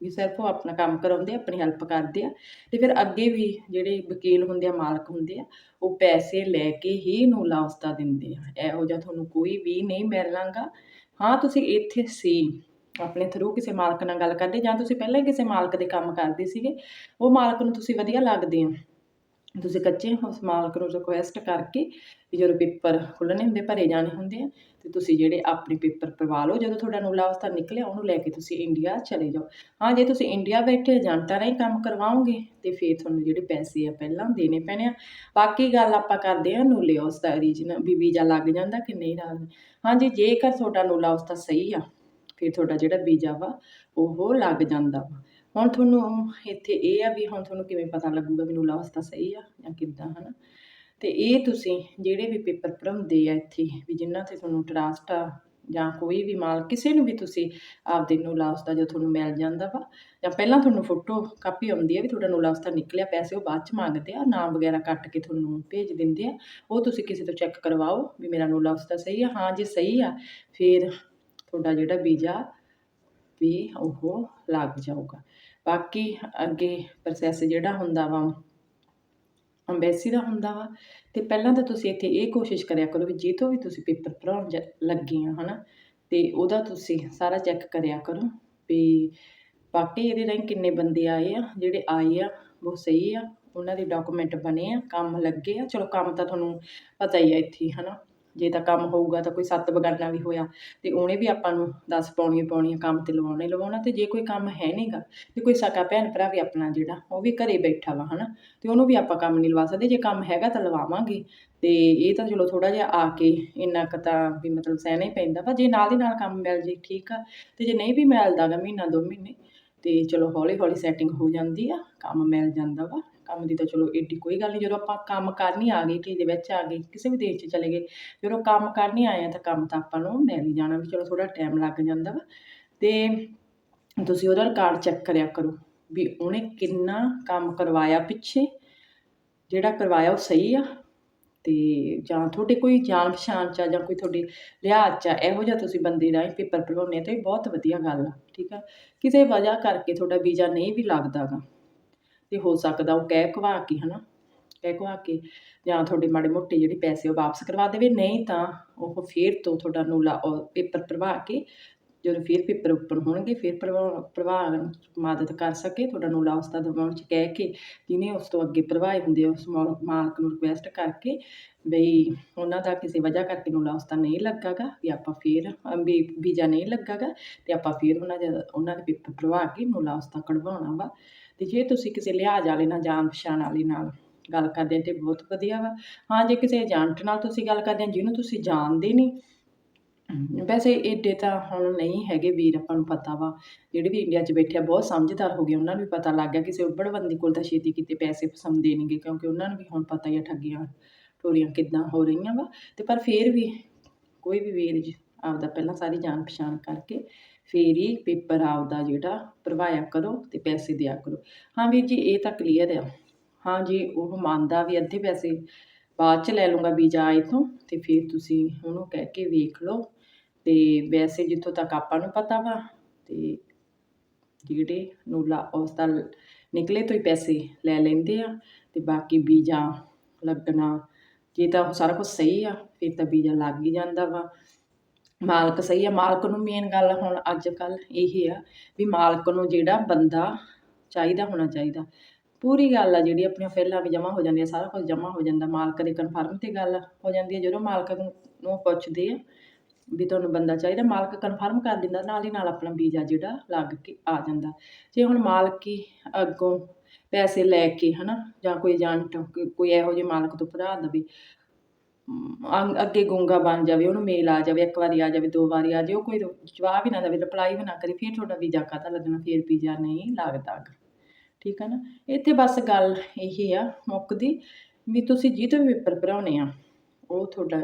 Speaker 1: ਵੀ ਸਿਰਫ ਉਹ ਆਪਣਾ ਕੰਮ ਕਰਾਉਂਦੇ ਆਪਣੀ ਹੈਲਪ ਕਰਦੇ ਆ ਤੇ ਫਿਰ ਅੱਗੇ ਵੀ ਜਿਹੜੇ ਵਕੀਲ ਹੁੰਦੇ ਆ, ਮਾਲਕ ਹੁੰਦੇ ਆ, ਉਹ ਪੈਸੇ ਲੈ ਕੇ ਹੀ ਨੂੰ ਲਾਸਤਾ ਦਿੰਦੇ ਆ। ਇਹੋ ਜਿਹਾ ਤੁਹਾਨੂੰ ਕੋਈ ਵੀ ਨਹੀਂ ਮਿਲਣਾਗਾ। ਹਾਂ, ਤੁਸੀਂ ਇੱਥੇ ਸੀ। ਆਪਣੇ ਥਰੂ ਕਿਸੇ ਮਾਲਕ ਨਾਲ ਗੱਲ ਕਰਦੇ, ਜਾਂ ਤੁਸੀਂ ਪਹਿਲਾਂ ਹੀ ਕਿਸੇ ਮਾਲਕ ਦੇ ਕੰਮ ਕਰਦੇ ਸੀਗੇ, ਉਹ ਮਾਲਕ ਨੂੰ ਤੁਸੀਂ ਵਧੀਆ ਲੱਗਦੇ ਹੋ। ਤੁਸੀਂ ਕੱਚੇ ਉਸ ਮਾਲਕ ਨੂੰ ਰਿਕੁਐਸਟ ਕਰਕੇ ਵੀ ਜਦੋਂ ਪੇਪਰ ਖੁੱਲ੍ਹਣੇ ਹੁੰਦੇ ਭਰੇ ਜਾਣੇ ਹੁੰਦੇ ਆ, ਤੇ ਤੁਸੀਂ ਜਿਹੜੇ ਆਪਣੇ ਪੇਪਰ ਕਰਵਾ ਲਓ, ਜਦੋਂ ਤੁਹਾਡਾ ਨੂਲਾ ਅਵਸਥਾ ਨਿਕਲਿਆ, ਉਹਨੂੰ ਲੈ ਕੇ ਤੁਸੀਂ ਇੰਡੀਆ ਚਲੇ ਜਾਓ। ਹਾਂ, ਜੇ ਤੁਸੀਂ ਇੰਡੀਆ ਬੈਠੇ ਏਜੰਟਾਂ ਰਾਹੀਂ ਕੰਮ ਕਰਵਾਓਗੇ, ਤੇ ਫਿਰ ਤੁਹਾਨੂੰ ਜਿਹੜੇ ਪੈਸੇ ਆ, ਪਹਿਲਾਂ ਦੇਣੇ ਪੈਣੇ ਆ। ਬਾਕੀ ਗੱਲ ਆਪਾਂ ਕਰਦੇ ਆ ਨੂਲੇ ਉਸ ਦਾ ਰੀਜਨ, ਵੀ ਵੀਜ਼ਾ ਲੱਗ ਜਾਂਦਾ ਕਿ ਨਹੀਂ ਲੱਗਦਾ ਹਾਂਜੀ ਜੇਕਰ ਤੁਹਾਡਾ ਨੂਲਾ ਅਵਸਥਾ ਸਹੀ ਆ ਫਿਰ ਤੁਹਾਡਾ ਜਿਹੜਾ ਵੀਜ਼ਾ ਵਾ, ਉਹ ਲੱਗ ਜਾਂਦਾ ਵਾ। ਹੁਣ ਤੁਹਾਨੂੰ ਇੱਥੇ ਇਹ ਆ ਵੀ ਹੁਣ ਤੁਹਾਨੂੰ ਕਿਵੇਂ ਪਤਾ ਲੱਗੂਗਾ ਵੀ ਨੂਲਾ ਅਵਸਥਾ ਸਹੀ ਆ ਜਾਂ ਕਿੱਦਾਂ, ਹਨਾ? ਤੇ ਇਹ ਤੁਸੀਂ ਜਿਹੜੇ ਵੀ ਪੇਪਰ ਭਰਾਉਂਦੇ ਆ ਇੱਥੇ, ਵੀ ਜਿਨ੍ਹਾਂ ਤੇ ਤੁਹਾਨੂੰ ਟਰਾਸਟ ਆ ਜਾਂ ਕੋਈ ਵੀ ਮਾਲ, ਕਿਸੇ ਨੂੰ ਵੀ ਤੁਸੀਂ ਆਪਦੇ ਨੂੰ ਲਾਸ ਦਾ ਜੋ ਤੁਹਾਨੂੰ ਮਿਲ ਜਾਂਦਾ ਵਾ, ਜਾਂ ਪਹਿਲਾਂ ਤੁਹਾਨੂੰ ਫੋਟੋ ਕਾਪੀ ਆਉਂਦੀ ਹੈ ਵੀ ਤੁਹਾਡਾ ਨੂੰ ਲਾਸ ਦਾ ਨਿਕਲਿਆ, ਪੈਸੇ ਉਹ ਬਾਅਦ ਚ ਮੰਗਦੇ ਆ, ਨਾਮ ਵਗੈਰਾ ਕੱਟ ਕੇ ਤੁਹਾਨੂੰ ਭੇਜ ਦਿੰਦੇ ਆ, ਉਹ ਤੁਸੀਂ ਕਿਸੇ ਤੋਂ ਚੈੱਕ ਕਰਵਾਓ ਵੀ ਮੇਰਾ ਨੂੰ ਦਾ ਸਹੀ ਆ, ਹਾਂ ਜੇ ਸਹੀ ਆ, ਫਿਰ ਤੁਹਾਡਾ ਜਿਹੜਾ ਵੀਜ਼ਾ ਵੀ ਉਹ ਲੱਗ ਜਾਊਗਾ। ਬਾਕੀ ਅੱਗੇ ਪ੍ਰੋਸੈਸ ਜਿਹੜਾ ਹੁੰਦਾ ਵਾ ਅੰਬੈਸੀ ਦਾ ਹੁੰਦਾ ਵਾ, ਤੇ ਪਹਿਲਾਂ ਤਾਂ ਤੁਸੀਂ ਇੱਥੇ ਇਹ ਕੋਸ਼ਿਸ਼ ਕਰਿਆ ਕਰੋ ਵੀ ਜੇ ਤੋਂ ਵੀ ਤੁਸੀਂ ਪੇਪਰ ਭਰਾਉਣ ਜ ਲੱਗੇ ਆ, ਹਨਾ, ਤੇ ਉਹਦਾ ਤੁਸੀਂ ਸਾਰਾ ਚੈੱਕ ਕਰਿਆ ਕਰੋ ਵੀ ਬਾਕੀ ਇਹਦੇ ਰਾਹੀਂ ਕਿੰਨੇ ਬੰਦੇ ਆਏ ਆ, ਜਿਹੜੇ ਆਏ ਆ, ਉਹ ਸਹੀ ਆ, ਉਹਨਾਂ ਦੇ ਡਾਕੂਮੈਂਟ ਬਣੇ ਆ, ਕੰਮ ਲੱਗੇ ਆ। ਚਲੋ ਕੰਮ ਤਾਂ ਤੁਹਾਨੂੰ ਪਤਾ ਹੀ ਆ ਇੱਥੇ ਹਨਾ। ਜੇ ਤਾਂ ਕੰਮ ਹੋਊਗਾ ਤਾਂ ਕੋਈ ਸੱਤ ਬਗਾਨਾ ਵੀ ਹੋਇਆ, ਤੇ ਉਹਨੇ ਵੀ ਆਪਾਂ ਨੂੰ ਦੱਸ ਪਾਉਣੀਆਂ ਪਾਉਣੀਆਂ ਕੰਮ ਤੇ ਲਵਾਉਣਾ ਹੀ ਲਵਾਉਣਾ, ਤੇ ਜੇ ਕੋਈ ਕੰਮ ਹੈ ਨਹੀਂਗਾ ਤੇ ਕੋਈ ਸਕਾ ਭੈਣ ਭਰਾ ਵੀ ਆਪਣਾ ਜਿਹੜਾ, ਉਹ ਵੀ ਘਰੇ ਬੈਠਾ ਵਾ, ਹਨਾ, ਤੇ ਉਹਨੂੰ ਵੀ ਆਪਾਂ ਕੰਮ ਨਹੀਂ ਲਵਾ ਸਕਦੇ, ਜੇ ਕੰਮ ਹੈਗਾ ਤਾਂ ਲਵਾਵਾਂਗੇ, ਤੇ ਇਹ ਤਾਂ ਚਲੋ ਥੋੜਾ ਜਿਹਾ ਆ ਕੇ ਇੰਨਾ ਕੁ ਤਾਂ ਵੀ ਮਤਲਬ ਸਹਿਣਾ ਹੀ ਪੈਂਦਾ ਵਾ, ਜੇ ਨਾਲ ਦੀ ਨਾਲ ਕੰਮ ਮਿਲ ਜੇ ਠੀਕ ਆ, ਤੇ ਜੇ ਨਹੀਂ ਵੀ ਮਿਲਦਾਗਾ ਮਹੀਨਾ ਦੋ ਮਹੀਨੇ, ਤੇ ਚਲੋ ਹੌਲੀ ਹੌਲੀ ਸੈਟਿੰਗ ਹੋ ਜਾਂਦੀ ਆ, ਕੰਮ ਮਿਲ ਜਾਂਦਾ ਵਾ ਕੰਮ ਦੀ ਤਾਂ ਚਲੋ ਏਡੀ ਕੋਈ ਗੱਲ ਨਹੀਂ, ਜਦੋਂ ਆਪਾਂ ਕੰਮ ਕਰਨੀ ਆ ਗਏ ਇਟਲੀ ਦੇ ਵਿੱਚ ਆ ਗਏ, ਕਿਸੇ ਵੀ ਦੇਸ਼ 'ਚ ਚਲੇ ਗਏ, ਜਦੋਂ ਕੰਮ ਕਰਨੀ ਆਏ ਆ ਤਾਂ ਕੰਮ ਤਾਂ ਆਪਾਂ ਨੂੰ ਮਿਲ ਹੀ ਜਾਣਾ ਵੀ ਚਲੋ ਥੋੜਾ ਟਾਈਮ ਲੱਗ ਜਾਂਦਾ ਵਾ। ਤੇ ਤੁਸੀਂ ਉਹਦਾ ਰਿਕਾਰਡ ਚੈੱਕ ਕਰਿਆ ਕਰੋ ਵੀ ਉਹਨੇ ਕਿੰਨਾ ਕੰਮ ਕਰਵਾਇਆ ਪਿੱਛੇ, ਜਿਹੜਾ ਕਰਵਾਇਆ ਉਹ ਸਹੀ ਆ। ਤੇ ਜਾਂ ਤੁਹਾਡੇ ਕੋਈ ਜਾਣ ਪਛਾਣ ਚ ਆ ਜਾਂ ਕੋਈ ਤੁਹਾਡੇ ਲਿਹਾਜ਼ ਚ ਆ, ਇਹੋ ਜਿਹਾ ਤੁਸੀਂ ਬੰਦੇ ਰਾਹੀਂ ਪੇਪਰ ਭਰਵਾਉਂਦੇ ਆ, ਤਾਂ ਇਹ ਬਹੁਤ ਵਧੀਆ ਗੱਲ ਆ, ਠੀਕ ਆ। ਕਿਸੇ ਵਜ੍ਹਾ ਕਰਕੇ ਤੁਹਾਡਾ ਵੀਜ਼ਾ ਨਹੀਂ ਵੀ ਲੱਗਦਾ ਗਾ। ਤੇ ਹੋ ਸਕਦਾ ਉਹ ਕਹਿ ਕਵਾ ਕੇ, ਹਨਾ? ਕਹਿ ਕਵਾ ਕੇ ਜਾਂ ਤੁਹਾਡੇ ਮਾੜੇ ਮੋਟੇ ਜਿਹੜੇ ਪੈਸੇ ਉਹ ਵਾਪਸ ਕਰਵਾ ਦੇਵੇ, ਨਹੀਂ ਤਾਂ ਉਹ ਫੇਰ ਤੋਂ ਤੁਹਾਡਾ ਨੂਲਾ ਪੇਪਰ ਭਰਵਾ ਕੇ ਜਦੋਂ ਫਿਰ ਪੇਪਰ ਉੱਪਰ ਹੋਣਗੇ, ਫਿਰ ਪ੍ਰਭਾਵ ਭਰਵਾ ਮਦਦ ਕਰ ਸਕੇ, ਤੁਹਾਡਾ ਨੂਲਾ ਉਸ ਦਾ ਦਿਵਾਉਣ ਚ ਕਹਿ ਕੇ ਜਿਹਨੇ ਉਸ ਤੋਂ ਅੱਗੇ ਭਰਵਾਏ ਹੁੰਦੇ ਆ ਉਸ ਮਾ- ਮਾਲਕ ਨੂੰ ਰਿਕੁਐਸਟ ਕਰਕੇ ਬਈ ਉਹਨਾਂ ਦਾ ਕਿਸੇ ਵਜ੍ਹਾ ਕਰਕੇ ਨੂਲਾ ਉਸ ਦਾ ਨਹੀਂ ਲੱਗਾਗਾ, ਵੀ ਆਪਾਂ ਫਿਰ, ਅਮ ਵੀ ਵੀਜ਼ਾ ਨਹੀਂ ਲੱਗਾਗਾ, ਤੇ ਆਪਾਂ ਫਿਰ ਉਹਨਾਂ ਦੇ ਉਹਨਾਂ ਦੇ ਪੇਪਰ ਭਰਵਾ ਕੇ ਨੂਲਾ ਉਸ ਦਾ ਕਢਵਾਉਣਾ ਵਾ। ਤੇ ਜੇ ਤੁਸੀਂ ਕਿਸੇ ਲਿਹਾਜ਼ ਵਾਲੇ ਨਾਲ, ਜਾਣ ਪਛਾਣ ਵਾਲੇ ਨਾਲ ਗੱਲ ਕਰਦੇ ਆ ਤੇ ਬਹੁਤ ਵਧੀਆ ਵਾ। ਹਾਂ, ਜੇ ਕਿਸੇ ਏਜੰਟ ਨਾਲ ਤੁਸੀਂ ਗੱਲ ਕਰਦੇ ਆ ਜਿਹਨੂੰ ਤੁਸੀਂ ਜਾਣਦੇ ਨਹੀਂ ਵੈਸੇ ਏਡੇ ਤਾਂ ਹੁਣ ਨਹੀਂ ਹੈਗੇ ਵੀਰ, ਆਪਾਂ ਨੂੰ ਪਤਾ ਵਾ। ਜਿਹੜੇ ਵੀ ਇੰਡੀਆ 'ਚ ਬੈਠੇ ਆ, ਬਹੁਤ ਸਮਝਦਾਰ ਹੋ ਗਏ, ਉਹਨਾਂ ਨੂੰ ਵੀ ਪਤਾ ਲੱਗ ਗਿਆ, ਕਿਸੇ ਉੱਭੜ ਬੰਦੀ ਕੋਲ ਤਾਂ ਛੇਤੀ ਕੀਤੇ ਪੈਸੇ ਪਸੰਦੇ ਨਹੀਂਗੇ ਕਿਉਂਕਿ ਉਹਨਾਂ ਨੂੰ ਵੀ ਹੁਣ ਪਤਾ ਹੀ ਆ ਠੱਗੀਆਂ, ਟੋਰੀਆਂ ਕਿੱਦਾਂ ਹੋ ਰਹੀਆਂ ਵਾ। ਤੇ ਪਰ ਫੇਰ ਵੀ ਕੋਈ ਵੀ ਵੀਰ ਜੀ, ਆਪਦਾ ਪਹਿਲਾਂ ਸਾਰੀ ਜਾਣ ਪਛਾਣ ਕਰਕੇ ਫੇਰ ਹੀ ਪੇਪਰ ਆਪਦਾ ਜਿਹੜਾ ਭਰਵਾਇਆ ਕਰੋ ਤੇ ਪੈਸੇ ਦਿਆ ਕਰੋ। ਹਾਂ ਵੀਰ ਜੀ, ਇਹ ਤਾਂ ਕਲੀਅਰ ਆ। ਹਾਂ ਜੀ, ਉਹ ਮੰਨਦਾ ਵੀ ਅੱਧੇ ਪੈਸੇ ਬਾਅਦ ਚ ਲੈ ਲੂੰਗਾ ਵੀਜ਼ਾ ਆਏ ਤੋਂ ਤੇ ਫਿਰ ਤੁਸੀਂ ਉਹਨੂੰ ਕਹਿ ਕੇ ਵੇਖ ਲਓ। ਤੇ ਵੈਸੇ ਜਿੱਥੋਂ ਤੱਕ ਆਪਾਂ ਨੂੰ ਪਤਾ ਵਾ, ਤੇ ਜਿਹੜੇ ਨੂਲਾ ਉਸ ਦਾ ਨਿਕਲੇ ਤੋਂ ਹੀ ਪੈਸੇ ਲੈ ਲੈਂਦੇ ਆ, ਤੇ ਬਾਕੀ ਬੀਜਾਂ ਲੱਗਣਾ, ਜੇ ਤਾਂ ਸਾਰਾ ਕੁਝ ਸਹੀ ਆ, ਫਿਰ ਤਾਂ ਬੀਜਾ ਲੱਗ ਹੀ ਜਾਂਦਾ ਵਾ। ਮਾਲਕ ਸਹੀ ਆ, ਮਾਲਕ ਨੂੰ ਮੇਨ ਗੱਲ ਹੁਣ ਅੱਜ ਕੱਲ ਇਹ ਆ ਵੀ ਮਾਲਕ ਨੂੰ ਜਿਹੜਾ ਬੰਦਾ ਚਾਹੀਦਾ ਹੋਣਾ ਚਾਹੀਦਾ। ਪੂਰੀ ਗੱਲ ਆ ਜਿਹੜੀ ਆਪਣੀਆਂ ਫਾਈਲਾਂ ਵੀ ਜਮ੍ਹਾਂ ਹੋ ਜਾਂਦੀਆਂ, ਸਾਰਾ ਕੁਝ ਜਮ੍ਹਾਂ ਹੋ ਜਾਂਦਾ, ਮਾਲਕ ਦੇ ਕਨਫਰਮ ਤੇ ਗੱਲ ਹੋ ਜਾਂਦੀ ਹੈ ਜਦੋਂ ਮਾਲਕ ਨੂੰ ਪੁੱਛਦੇ ਆ ਵੀ ਤੁਹਾਨੂੰ ਬੰਦਾ ਚਾਹੀਦਾ ਮਾਲਕ ਕਨਫਰਮ ਕਰ ਦਿੰਦਾ ਨਾਲ ਹੀ ਨਾਲ ਆਪਣਾ ਵੀਜ਼ਾ ਜਿਹੜਾ ਲੱਗ ਕੇ ਆ ਜਾਂਦਾ ਜੇ ਹੁਣ ਮਾਲਕ ਹੀ ਅੱਗੋਂ ਪੈਸੇ ਲੈ ਕੇ ਹਨਾ ਜਾਂ ਕੋਈ ਏਜੰਟ ਕੋਈ ਇਹੋ ਜਿਹੇ ਮਾਲਕ ਤੋਂ ਭਰਾ ਦੇਵੇ ਅਮ, ਅੱਗੇ ਗੁੰਗਾ ਬਣ ਜਾਵੇ ਉਹਨੂੰ ਮੇਲ ਆ ਜਾਵੇ ਇੱਕ ਵਾਰੀ ਆ ਜਾਵੇ ਦੋ ਵਾਰੀ ਆ ਜਾਵੇ ਉਹ ਕੋਈ ਜਵਾਬ ਹੀ ਨਾ ਦੇਵੇ ਰਿਪਲਾਈ ਵੀ ਨਾ ਕਰੇ ਫਿਰ ਤੁਹਾਡਾ ਵੀਜ਼ਾ ਕਾਹਦਾ ਲੱਗਣਾ ਫਿਰ ਵੀਜ਼ਾ ਨਹੀਂ ਲੱਗਦਾ ਗਾ। ਠੀਕ ਹੈ ਨਾ ਇੱਥੇ ਬਸ ਗੱਲ ਇਹ ਆ ਮੁੱਕਦੀ ਵੀ ਤੁਸੀਂ ਜਿਹਦੇ ਵੀ ਪੇਪਰ ਭਰਾਉਣੇ ਆ ਉਹ ਤੁਹਾਡਾ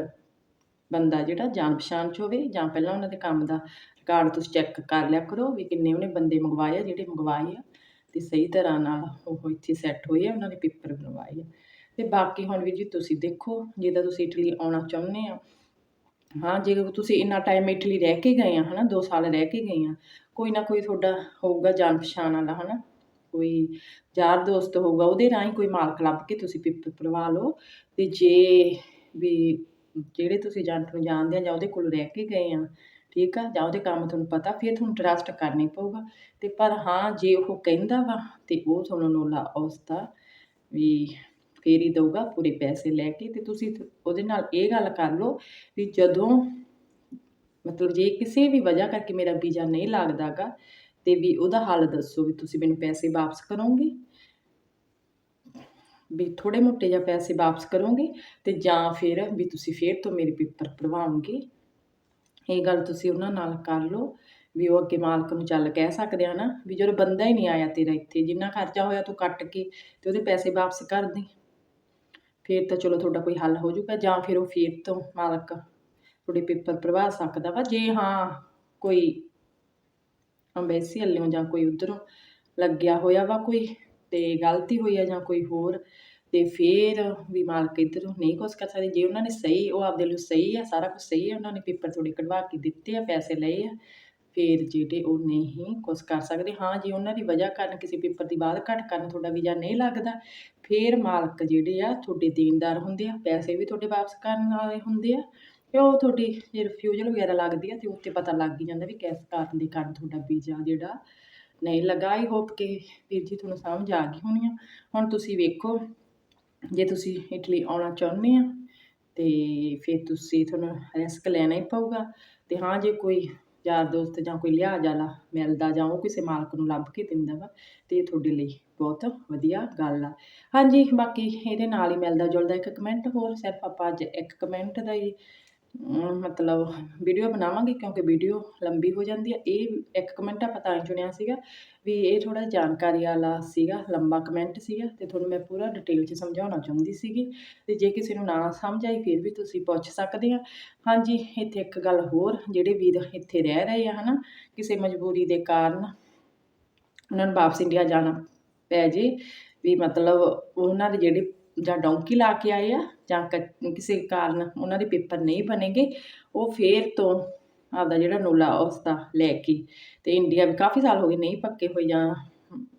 Speaker 1: ਬੰਦਾ ਜਿਹੜਾ ਜਾਣ ਪਛਾਣ 'ਚ ਹੋਵੇ ਜਾਂ ਪਹਿਲਾਂ ਉਹਨਾਂ ਦੇ ਕੰਮ ਦਾ ਰਿਕਾਰਡ ਤੁਸੀਂ ਚੈੱਕ ਕਰ ਲਿਆ ਕਰੋ ਵੀ ਕਿੰਨੇ ਉਹਨੇ ਬੰਦੇ ਮੰਗਵਾਏ ਆ, ਜਿਹੜੇ ਮੰਗਵਾਏ ਆ, ਤੇ ਸਹੀ ਤਰ੍ਹਾਂ ਨਾਲ ਉਹ ਇੱਥੇ ਸੈੱਟ ਹੋਏ ਆ, ਉਹਨਾਂ ਨੇ ਪੇਪਰ ਬਣਵਾਏ ਆ। ਤੇ ਬਾਕੀ ਹੁਣ ਵੀਰ ਜੀ ਤੁਸੀਂ ਦੇਖੋ ਜੇ ਤਾਂ ਤੁਸੀਂ ਇਟਲੀ ਆਉਣਾ ਚਾਹੁੰਦੇ ਆ, ਹਾਂ, ਜੇ ਤੁਸੀਂ ਇੰਨਾ ਟਾਈਮ ਇਟਲੀ ਰਹਿ ਕੇ ਗਏ ਆ, ਹਨਾ 2 ਸਾਲ ਰਹਿ ਕੇ ਗਏ ਆ, ਕੋਈ ਨਾ ਕੋਈ ਤੁਹਾਡਾ ਹੋਊਗਾ ਜਾਣ ਪਛਾਣ ਵਾਲਾ, ਹਨਾ, ਕੋਈ ਯਾਰ ਦੋਸਤ ਹੋਊਗਾ, ਉਹਦੇ ਰਾਹੀਂ ਕੋਈ ਮਾਲਕ ਲੱਭ ਕੇ ਤੁਸੀਂ ਪੇਪਰ ਭਰਵਾ ਲਓ, ਤੇ ਜੇ ਵੀ ਜਿਹੜੇ ਤੁਸੀਂ ਏਜੰਟ ਨੂੰ ਜਾਣਦੇ ਆ ਜਾਂ ਉਹਦੇ ਕੋਲ ਰਹਿ ਕੇ ਗਏ ਆ, ਠੀਕ ਆ, ਜਾਂ ਉਹਦੇ ਕੰਮ ਤੁਹਾਨੂੰ ਪਤਾ, ਫਿਰ ਤੁਹਾਨੂੰ ਟਰਸਟ ਕਰਨੀ ਪਊਗਾ। ਤੇ ਪਰ ਹਾਂ, ਜੇ ਉਹ ਕਹਿੰਦਾ ਵਾ ਤੇ ਉਹ ਤੁਹਾਨੂੰ ਨੋਲਾ ਉਸ ਦਾ ਵੀ ਫੇਰ ਹੀ ਦਊਗਾ ਪੂਰੇ ਪੈਸੇ ਲੈ ਕੇ। ਤੇ ਤੁਸੀਂ ਉਹਦੇ ਨਾਲ ਇਹ ਗੱਲ ਕਰ ਲਓ ਵੀ ਜਦੋਂ ਮਤਲਬ ਜੇ ਕਿਸੇ ਵੀ ਵਜ੍ਹਾ ਕਰਕੇ ਮੇਰਾ ਵੀਜ਼ਾ ਨਹੀਂ ਲੱਗਦਾਗਾ ਤੇ ਵੀ ਉਹਦਾ ਹੱਲ ਦੱਸੋ ਵੀ ਤੁਸੀਂ ਮੈਨੂੰ ਪੈਸੇ ਵਾਪਸ ਕਰੋਗੇ। ਵੀ ਥੋੜੇ ਮੋਟੇ ਜਾਂ ਪੈਸੇ ਵਾਪਸ ਕਰੋਗੇ ਤੇ ਜਾਂ ਫਿਰ ਵੀ ਤੁਸੀਂ ਫੇਰ ਤੋਂ ਮੇਰੇ ਪੇਪਰ ਭਰਵਾਓਗੇ। ਇਹ ਗੱਲ ਤੁਸੀਂ ਉਹਨਾਂ ਨਾਲ ਕਰ ਲਓ ਵੀ ਉਹ ਅੱਗੇ ਮਾਲਕ ਨੂੰ ਚੱਲ ਕਹਿ ਸਕਦੇ ਆ ਨਾ ਵੀ ਜਦੋਂ ਬੰਦਾ ਹੀ ਨਹੀਂ ਆਇਆ ਤੇਰਾ ਇੱਥੇ, ਜਿੰਨਾ ਖਰਚਾ ਹੋਇਆ ਤੂੰ ਕੱਟ ਕੇ ਤੇ ਉਹਦੇ ਪੈਸੇ ਵਾਪਸ ਕਰ ਦੇ। ਫੇਰ ਤਾਂ ਚਲੋ ਤੁਹਾਡਾ ਕੋਈ ਹੱਲ ਹੋ ਜਾਊਗਾ ਜਾਂ ਫਿਰ ਉਹ ਫੇਰ ਤੋਂ ਮਾਲਕ ਤੁਹਾਡੇ ਪੇਪਰ ਭਰਵਾ ਸਕਦਾ ਵਾ। ਜੇ ਹਾਂ, ਕੋਈ ਅੰਬੈਸੀ ਵੱਲੋਂ ਜਾਂ ਕੋਈ ਉਧਰੋਂ ਲੱਗਿਆ ਹੋਇਆ ਵਾ ਕੋਈ ਤੇ ਗਲਤੀ ਹੋਈ ਆ ਜਾਂ ਕੋਈ ਹੋਰ, ਤੇ ਫਿਰ ਵੀ ਮਾਲਕ ਇੱਧਰੋਂ ਨਹੀਂ ਕੁਛ ਕਰ ਸਕਦੇ। ਜੇ ਉਹਨਾਂ ਨੇ ਸਹੀ, ਉਹ ਆਪਦੇ ਲਈ ਸਹੀ ਆ, ਸਾਰਾ ਕੁਝ ਸਹੀ ਆ, ਉਹਨਾਂ ਨੇ ਪੇਪਰ ਥੋੜੇ ਕਢਵਾ ਕੇ ਦਿੱਤੇ ਆ, ਪੈਸੇ ਲਏ ਆ, ਫਿਰ ਜਿਹੜੇ ਉਹ ਨਹੀਂ ਕੁਛ ਕਰ ਸਕਦੇ। ਹਾਂ, ਜੇ ਉਹਨਾਂ ਦੀ ਵਜ੍ਹਾ ਕਾਰਨ ਕਿਸੇ ਪੇਪਰ ਦੀ ਬਾਅਦ ਘੱਟ ਕਰਨ ਤੁਹਾਡਾ ਵੀਜ਼ਾ ਨਹੀਂ ਲੱਗਦਾ, ਫਿਰ ਮਾਲਕ ਜਿਹੜੇ ਆ ਤੁਹਾਡੇ ਦੇਣਦਾਰ ਹੁੰਦੇ ਆ, ਪੈਸੇ ਵੀ ਤੁਹਾਡੇ ਵਾਪਸ ਕਰਨ ਵਾਲੇ ਹੁੰਦੇ ਆ, ਤੇ ਉਹ ਤੁਹਾਡੀ ਜੇ ਰਿਫਿਊਜ਼ਲ ਵਗੈਰਾ ਲੱਗਦੀ ਆ, ਤੇ ਉੱਤੇ ਪਤਾ ਲੱਗ ਹੀ ਜਾਂਦਾ ਵੀ ਕਿਸ ਕਾਰਨ ਦੇ ਕਾਰਨ ਤੁਹਾਡਾ ਵੀਜ਼ਾ ਜਿਹੜਾ ਨਹੀਂ ਲੱਗਾ ਆਈ ਹੋਪ ਕਿ ਵੀਰ ਜੀ ਤੁਹਾਨੂੰ ਸਮਝ ਆ ਗਈ ਹੋਣੀ ਆ। ਹੁਣ ਤੁਸੀਂ ਵੇਖੋ, ਜੇ ਤੁਸੀਂ ਇਟਲੀ ਆਉਣਾ ਚਾਹੁੰਦੇ ਆ, ਤੇ ਫਿਰ ਤੁਸੀਂ ਤੁਹਾਨੂੰ ਰਿਸਕ ਲੈਣਾ ਹੀ ਪਊਗਾ। ਤੇ ਹਾਂ, ਜੇ ਕੋਈ ਯਾਰ ਦੋਸਤ ਜਾਂ ਕੋਈ ਲਿਹਾਜ਼ ਵਾਲਾ ਮਿਲਦਾ ਜਾਂ ਉਹ ਕਿਸੇ ਮਾਲਕ ਨੂੰ ਲੱਭ ਕੇ ਦਿੰਦਾ ਵਾ, ਤੇ ਇਹ ਤੁਹਾਡੇ ਲਈ ਬਹੁਤ ਵਧੀਆ ਗੱਲ ਆ। ਹਾਂਜੀ, ਬਾਕੀ ਇਹਦੇ ਨਾਲ ਹੀ ਮਿਲਦਾ ਜੁਲਦਾ ਇੱਕ ਕਮੈਂਟ ਹੋਰ ਸਿਰਫ ਆਪਾਂ ਅੱਜ ਇੱਕ ਕਮੈਂਟ ਦਾ ਹੀ ਮਤਲਬ ਵੀਡੀਓ ਬਣਾਵਾਂਗੇ ਕਿਉਂਕਿ ਵੀਡੀਓ ਲੰਬੀ ਹੋ ਜਾਂਦੀ ਹੈ। ਇਹ ਇੱਕ ਕਮੈਂਟ ਆਪਾਂ ਤਾਂ ਹੀ ਚੁਣਿਆ ਸੀਗਾ ਵੀ ਇਹ ਥੋੜਾ ਜਾਣਕਾਰੀ ਵਾਲਾ ਸੀਗਾ, ਲੰਬਾ ਕਮੈਂਟ ਸੀਗਾ ਤੇ ਤੁਹਾਨੂੰ ਮੈਂ ਪੂਰਾ ਡਿਟੇਲ 'ਚ ਸਮਝਾਉਣਾ ਚਾਹੁੰਦੀ ਸੀਗੀ। ਤੇ ਜੇ ਕਿਸੇ ਨੂੰ ਨਾ ਸਮਝ ਆਈ ਫਿਰ ਵੀ ਤੁਸੀਂ ਪੁੱਛ ਸਕਦੇ ਆ। ਹਾਂਜੀ, ਇੱਥੇ ਇੱਕ ਗੱਲ ਹੋਰ, ਜਿਹੜੇ ਵੀਰ ਇੱਥੇ ਰਹਿ ਰਹੇ ਆ ਹਨਾ, ਕਿਸੇ ਮਜਬੂਰੀ ਦੇ ਕਾਰਨ ਉਹਨਾਂ ਨੂੰ ਵਾਪਸ ਇੰਡੀਆ ਜਾਣਾ ਪੈ ਜੇ, ਵੀ ਮਤਲਬ ਉਹਨਾਂ ਦੇ ਜਿਹੜੇ ਜਾਂ ਡੌਂਕੀ ਲਾ ਕੇ ਆਏ ਆ ਜਾਂ ਕ- ਕਿਸੇ ਕਾਰਨ ਉਹਨਾਂ ਦੇ ਪੇਪਰ ਨਹੀਂ ਬਣੇਗੇ, ਉਹ ਫੇਰ ਤੋਂ ਆਪਦਾ ਜਿਹੜਾ ਨੋਲਾ ਉਸਦਾ ਲੈ ਕੇ ਤੇ ਇੰਡੀਆ ਵੀ ਕਾਫੀ ਸਾਲ ਹੋ ਗਏ ਨਹੀਂ ਪੱਕੇ ਹੋਏ ਜਾਂ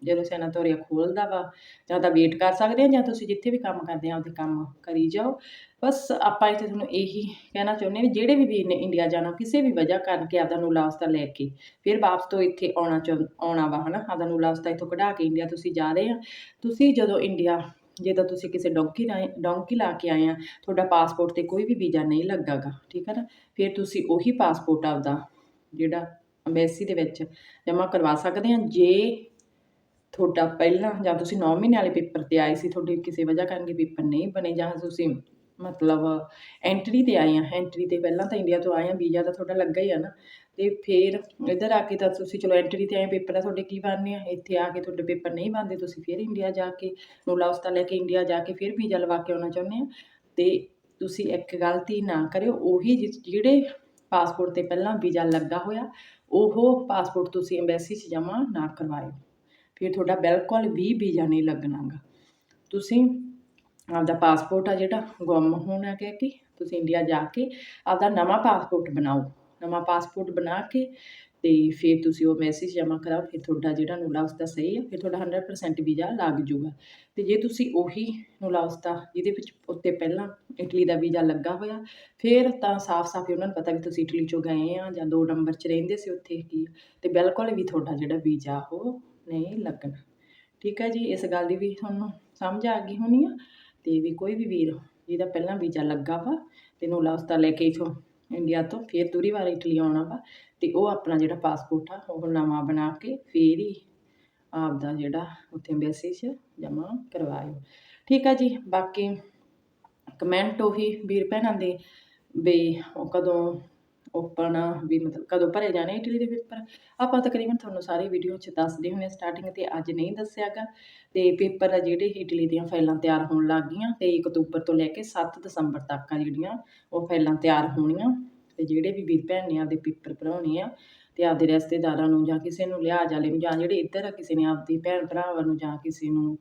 Speaker 1: ਜਦੋਂ ਸੈਨਾ ਸੈਨਾਟੋਰੀਆ ਖੋਲਦਾ ਵਾ, ਜਾਂ ਤਾਂ ਵੇਟ ਕਰ ਸਕਦੇ ਆ ਜਾਂ ਤੁਸੀਂ ਜਿੱਥੇ ਵੀ ਕੰਮ ਕਰਦੇ ਆ ਉਹਦੇ ਕੰਮ ਕਰੀ ਜਾਓ। ਬਸ ਆਪਾਂ ਇੱਥੇ ਤੁਹਾਨੂੰ ਇਹੀ ਕਹਿਣਾ ਚਾਹੁੰਦੇ ਵੀ ਜਿਹੜੇ ਵੀ ਵੀਰ ਨੇ ਇੰਡੀਆ ਜਾਣਾ, ਕਿਸੇ ਵੀ ਵਜ੍ਹਾ ਕਰਕੇ ਆਪਦਾ ਨੂਲਾ ਉਸਦਾ ਲੈ ਕੇ ਫਿਰ ਵਾਪਸ ਤੋਂ ਇੱਥੇ ਆਉਣਾ ਚਾਹੁੰ, ਆਉਣਾ ਵਾ ਹਨਾ, ਆਪਦਾ ਨੂਲਾ ਉਸਦਾ ਇੱਥੋਂ ਕਢਾ ਕੇ ਇੰਡੀਆ ਤੁਸੀਂ ਜਾ ਰਹੇ ਆ। ਤੁਸੀਂ ਜਦੋਂ ਇੰਡੀਆ ਜੇ ਤਾਂ ਤੁਸੀਂ ਕਿਸੇ ਡੌਂਕੀ ਰਾਹੀਂ ਡੌਂਕੀ ਲਾ ਕੇ ਆਏ ਆ, ਤੁਹਾਡਾ ਪਾਸਪੋਰਟ ਤੇ ਕੋਈ ਵੀ ਵੀਜ਼ਾ ਨਹੀਂ ਲੱਗਾਗਾ, ਠੀਕ ਹੈ ਨਾ? ਫਿਰ ਤੁਸੀਂ ਉਹੀ ਪਾਸਪੋਰਟ ਆਪਦਾ ਜਿਹੜਾ ਅੰਬੈਸੀ ਦੇ ਵਿੱਚ ਜਮ੍ਹਾਂ ਕਰਵਾ ਸਕਦੇ ਆ, ਜੇ ਤੁਹਾਡਾ ਪਹਿਲਾਂ ਜਾਂ ਤੁਸੀਂ 9 ਮਹੀਨੇ ਵਾਲੇ ਪੇਪਰ ਤੇ ਆਏ ਸੀ, ਤੁਹਾਡੇ ਕਿਸੇ ਵਜ੍ਹਾ ਕਰਕੇ ਪੇਪਰ ਨਹੀਂ ਬਣੇ ਜਾਂ ਤੁਸੀਂ ਮਤਲਬ ਐਂਟਰੀ ਤੇ ਆਏ ਆ ਐਂਟਰੀ ਤੇ ਪਹਿਲਾਂ ਤਾਂ ਇੰਡੀਆ ਤੋਂ ਆਏ ਆ ਵੀਜ਼ਾ ਤਾਂ ਤੁਹਾਡਾ ਲੱਗਾ ਹੀ ਆ ਨਾ। ਤੇ ਫਿਰ ਇੱਧਰ ਆ ਕੇ ਤਾਂ ਤੁਸੀਂ ਚਲੋ ਐਂਟਰੀ ਤੇ ਆਏ ਪੇਪਰ ਆ ਤੁਹਾਡੇ ਕੀ ਬਣਨੇ ਆ? ਇੱਥੇ ਆ ਕੇ ਤੁਹਾਡੇ ਪੇਪਰ ਨਹੀਂ ਬਣਦੇ, ਤੁਸੀਂ ਫਿਰ ਇੰਡੀਆ ਜਾ ਕੇ ਨੂਲਾ ਉਸਤਾ ਲੈ ਕੇ ਇੰਡੀਆ ਜਾ ਕੇ ਫਿਰ ਵੀਜ਼ਾ ਲਵਾ ਕੇ ਆਉਣਾ ਚਾਹੁੰਦੇ ਆ। ਤੇ ਤੁਸੀਂ ਇੱਕ ਗਲਤੀ ਨਾ ਕਰਿਓ, ਉਹੀ ਜਿ- ਜਿਹੜੇ ਪਾਸਪੋਰਟ ਤੇ ਪਹਿਲਾਂ ਵੀਜ਼ਾ ਲੱਗਾ ਹੋਇਆ, ਉਹ ਪਾਸਪੋਰਟ ਤੁਸੀਂ ਐਮਬੈਸੀ 'ਚ ਜਮ੍ਹਾਂ ਨਾ ਕਰਵਾਇਓ। ਫਿਰ ਤੁਹਾਡਾ ਬਿਲਕੁਲ ਵੀ ਵੀਜ਼ਾ ਨਹੀਂ ਲੱਗਣਾਗਾ। ਤੁਸੀਂ ਆਪਦਾ ਪਾਸਪੋਰਟ ਆ ਜਿਹੜਾ ਗੁੰਮ ਹੋਣਾ ਕਹਿ ਕੇ, ਤੁਸੀਂ ਇੰਡੀਆ ਜਾ ਕੇ ਆਪਦਾ ਨਵਾਂ ਪਾਸਪੋਰਟ ਬਣਾਓ। ਨਵਾਂ ਪਾਸਪੋਰਟ ਬਣਾ ਕੇ ਤੇ ਫਿਰ ਤੁਸੀਂ ਉਹ ਮੈਸੇਜ ਜਮ੍ਹਾਂ ਕਰਾਓ, ਫਿਰ ਤੁਹਾਡਾ ਜਿਹੜਾ ਨੂਲਾ ਉਸਦਾ ਸਹੀ ਹੈ ਫਿਰ ਤੁਹਾਡਾ 100% ਵੀਜ਼ਾ ਲੱਗ ਜੂਗਾ ਤੇ ਜੇ ਤੁਸੀਂ ਉਹੀ ਨੂਲਾ ਉਸਦਾ ਜਿਹਦੇ ਵਿੱਚ ਉੱਤੇ ਪਹਿਲਾਂ ਇਟਲੀ ਦਾ ਵੀਜ਼ਾ ਲੱਗਾ ਹੋਇਆ, ਫਿਰ ਤਾਂ ਸਾਫ਼-ਸਾਫ਼ ਹੀ ਉਹਨਾਂ ਨੂੰ ਪਤਾ ਵੀ ਤੁਸੀਂ ਇਟਲੀ ਚੋਂ ਗਏ ਆ ਜਾਂ ਦੋ ਨੰਬਰ 'ਚ ਰਹਿੰਦੇ ਸੀ ਉੱਥੇ ਕੀ, ਤੇ ਬਿਲਕੁਲ ਵੀ ਤੁਹਾਡਾ ਜਿਹੜਾ ਵੀਜ਼ਾ ਉਹ ਨਹੀਂ ਲੱਗਣਾ। ਠੀਕ ਹੈ ਜੀ, ਇਸ ਗੱਲ ਦੀ ਵੀ ਤੁਹਾਨੂੰ ਸਮਝ ਆ ਗਈ ਹੋਣੀ ਆ, ਤੇ ਵੀ ਕੋਈ ਵੀ ਵੀਰ ਜਿਹਦਾ ਪਹਿਲਾਂ ਵੀਜ਼ਾ ਲੱਗਾ ਵਾ ਤੇ ਨੂਲਾ ਉਸਦਾ ਲੈ ਕੇ ਇਥੋਂ ਇੰਡੀਆ ਤੋਂ ਫਿਰ ਦੂਰੀ ਵਾਰ ਇਟਲੀ ਆਉਣਾ ਵਾ ਤੇ ਉਹ ਆਪਣਾ ਜਿਹੜਾ ਪਾਸਪੋਰਟ ਆ, ਉਹ ਨਵਾਂ ਬਣਾ ਕੇ ਫਿਰ ਹੀ ਆਪਦਾ ਜਿਹੜਾ ਉੱਥੇ ਐਮਬੈਸੀ 'ਚ ਜਮ੍ਹਾਂ ਕਰਵਾਇਓ। ਠੀਕ ਆ ਜੀ, ਬਾਕੀ ਕਮੈਂਟ ਉਹੀ ਵੀਰ ਭੈਣਾਂ ਦੇ ਵੀ ਉਹ ਕਦੋਂ ਓਪਨ ਵੀ ਮਤਲਬ ਕਦੋਂ ਭਰੇ ਜਾਣੇ ਇਟਲੀ ਦੇ ਪੇਪਰ ਆਪਾਂ ਤਕਰੀਬਨ ਤੁਹਾਨੂੰ ਸਾਰੀ ਵੀਡੀਓ 'ਚ ਦੱਸਦੇ ਹੁੰਦੇ ਸਟਾਰਟਿੰਗ ਤੇ ਅੱਜ ਨਹੀਂ ਦੱਸਿਆਗਾ। ਤੇ ਪੇਪਰ ਆ ਜਿਹੜੇ ਇਟਲੀ ਦੀਆਂ ਫਾਈਲਾਂ ਤਿਆਰ ਹੋਣ ਲੱਗ ਗਈਆਂ ਤੇ 1 ਅਕਤੂਬਰ ਤੋਂ ਲੈ ਕੇ 7 ਦਸੰਬਰ ਤੱਕ ਆ ਜਿਹੜੀਆਂ, ਉਹ ਫਾਈਲਾਂ ਤਿਆਰ ਹੋਣੀਆਂ। ਤੇ ਜਿਹੜੇ ਵੀ ਵੀਰ ਭੈਣ ਨੇ ਆਪਦੇ ਪੇਪਰ ਭਰਾਉਣੇ ਆ ਤੇ ਆਪਦੇ ਰਿਸ਼ਤੇਦਾਰਾਂ ਨੂੰ ਜਾਂ ਕਿਸੇ ਨੂੰ ਲਿਹਾਜ਼ ਵਾਲੇ ਨੂੰ ਜਾਂ ਜਿਹੜੇ ਇੱਧਰ ਆ ਕਿਸੇ ਨੇ ਆਪਦੀ ਭੈਣ ਭਰਾਵਾਂ ਨੂੰ ਜਾਂ ਕਿਸੇ ਨੂੰ